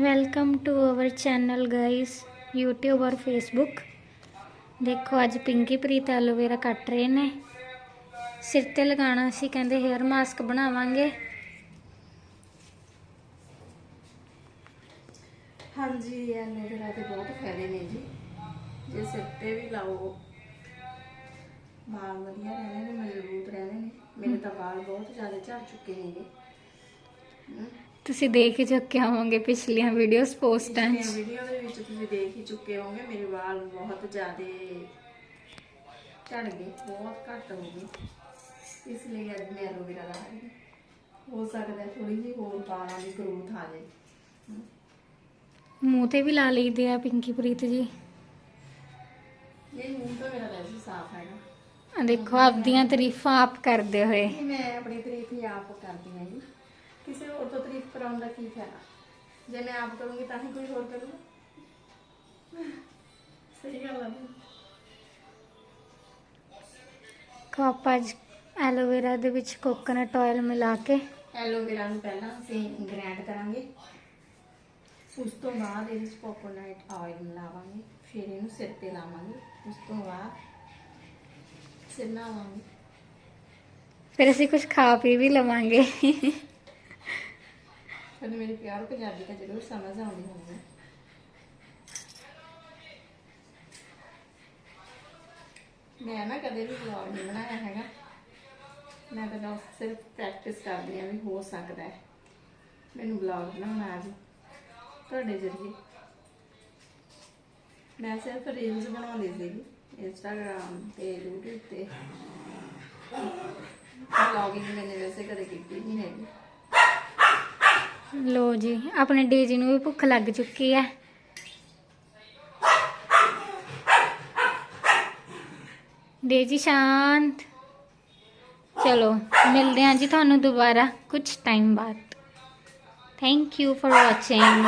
Welcome to our channel guys YouTube ਔਰ Facebook. ਦੇਖੋ, ਅੱਜ ਪਿੰਕੀ ਪ੍ਰੀਤ ਐਲੋਵੇਰਾ ਕੱਟ ਰਹੇ ਨੇ। ਸਿਰ ਤੇ ਲਗਾਉਣਾ ਸੀ, ਕਹਿੰਦੇ 헤ਅਰ ਮਾਸਕ ਬਣਾਵਾਂਗੇ। ਹਾਂਜੀ ਐਲੋਵੇਰਾ ਦੇ ਬਹੁਤ ਫਾਇਦੇ ਨੇ ਜੀ। ਜੇ ਸਿਰ ਤੇ ਵੀ ਲਾਓ, ਵਾਲ ਵਧੀਆ ਰਹਿੰਦੇ ਨੇ, ਮਜ਼ਬੂਤ ਰਹਿੰਦੇ ਨੇ। ਮੇਰੇ ਤਾਂ ਵਾਲ ਬਹੁਤ ਜ਼ਿਆਦਾ ਝੜ ਚੁੱਕੇ ਨੇਗੇ ਹਮ। ਤੁਸੀਂ ਦੇਖ ਹੀ ਚੁੱਕੇ ਹੋਵੋਗੇ ਪਿਛਲੀਆਂ ਵੀਡੀਓਜ਼ ਪੋਸਟਾਂ 'ਚ ਪਿਛਲੀਆਂ ਵੀਡੀਓ ਦੇ ਵਿੱਚ ਤੁਸੀਂ ਦੇਖ ਹੀ ਚੁੱਕੇ ਹੋਵੋਗੇ ਮੇਰੇ ਵਾਲ ਬਹੁਤ ਜ਼ਿਆਦਾ ਝੜ ਗਏ ਬਹੁਤ ਘੱਟ ਹੋ ਗਏ ਇਸ ਲਈ ਅੱਜ ਮੈਂ ਐਲੋਵੇਰਾ ਲਾ ਰਹੀ ਹਾਂ ਹੋ ਸਕਦਾ ਥੋੜੀ ਜਿਹੀ ਹੋਰ ਵਾਲਾਂ ਦੀ ਗਰੋਥ ਆ ਜਾਏ। ਹਮ। ਮੂੰਹ ਤੇ ਵੀ ਲਾ ਲਈਦੇ ਆ ਪਿੰਕੀ ਪ੍ਰੀਤ ਜੀ। ਇਹ ਮੂੰਹ ਤਾਂ ਮੇਰਾ ਵੈਸੇ ਹੀ ਸਾਫ਼ ਹੈਗਾ। ਆ ਦੇਖੋ ਆਪਦੀਆਂ ਤਾਰੀਫਾਂ ਆਪ ਕਰਦੇ ਹੋਏ। ਨਹੀਂ, ਮੈਂ ਆਪਣੀ ਤਾਰੀਫ ਹੀ ਆਪ ਕਰਦੀ ਹਾਂ ਜੀ। ਕਿਸੇ ਹੋਰ ਤੋਂ ਤਾਰੀਫ ਕਰਾਉਣ ਦਾ ਕੀ ਫਾਇਦਾ? ਜੇ ਮੈਂ ਆਪ ਕਰੂੰਗੀ ਤਾਂ ਹੀ ਕੋਈ ਹੋਰ ਕਰੂਗਾ। ਸਹੀ ਗੱਲ। ਕੋ ਆਪਾਂ ਅੱਜ ਐਲੋਵੇਰਾ ਦੇ ਵਿੱਚ ਕੋਕੋਨਟ ਆਇਲ ਮਿਲਾ ਕੇ। ਐਲੋਵੇਰਾ ਨੂੰ ਪਹਿਲਾਂ ਅਸੀਂ ਗ੍ਰਾਈਂਡ ਕਰਾਂਗੇ। ਉਸ ਤੋਂ ਬਾਅਦ ਇਹਦੇ ਵਿੱਚ ਕੋਕੋਨਟ ਆਇਲ ਮਿਲਾਵਾਂਗੇ। ਫਿਰ ਇਹਨੂੰ ਸਿਰ ਤੇ ਲਾਵਾਂਗੇ। ਉਸ ਤੋਂ ਬਾਅਦ ਸਿਰ ਨਹਾਵਾਂਗੇ। ਫਿਰ ਅਸੀਂ ਕੁਝ ਖਾ ਪੀ ਵੀ ਲਵਾਂਗੇ। ਤੁਹਾਨੂੰ ਮੇਰੀ ਪਿਆਰ ਪੰਜਾਬੀ ਤਾਂ ਜ਼ਰੂਰ ਸਮਝ ਆਉਂਦੀ ਹੋਣੀ ਮੈਂ ਨਾ ਕਦੇ ਵੀ ਵਲੌਗ ਨਹੀਂ ਬਣਾਇਆ ਹੈਗਾ। ਮੈਂ ਤਾਂ ਸਿਰਫ ਪ੍ਰੈਕਟਿਸ ਕਰਦੀ ਹਾਂ ਵੀ ਹੋ ਸਕਦਾ ਹੈ। ਮੈਨੂੰ ਵਲੌਗ ਬਣਾਉਣਾ ਆ ਜੀ ਤੁਹਾਡੇ ਜ਼ਰੀਏ। ਮੈਂ ਸਿਰਫ ਰੀਲਸ ਬਣਾਉਂਦੀ ਸੀਗੀ ਇੰਸਟਾਗ੍ਰਾਮ ਤੇ YouTube ਤੇ। ਵਲੌਗਿੰਗ ਮੈंने ਵੈਸੇ ਕਦੇ ਕੀਤੀ ਨਹੀਂ ਹੈਗੀ। ਲੋ ਜੀ, ਆਪਣੇ ਡੇਜੀ ਨੂੰ ਵੀ ਭੁੱਖ ਲੱਗ ਚੁੱਕੀ ਹੈ ਡੇਜੀ ਸ਼ਾਂਤ। ਚਲੋ, ਮਿਲਦੇ ਹਾਂ ਜੀ ਤੁਹਾਨੂੰ ਦੁਬਾਰਾ ਕੁਝ ਟਾਈਮ ਬਾਅਦ। Thank you for watching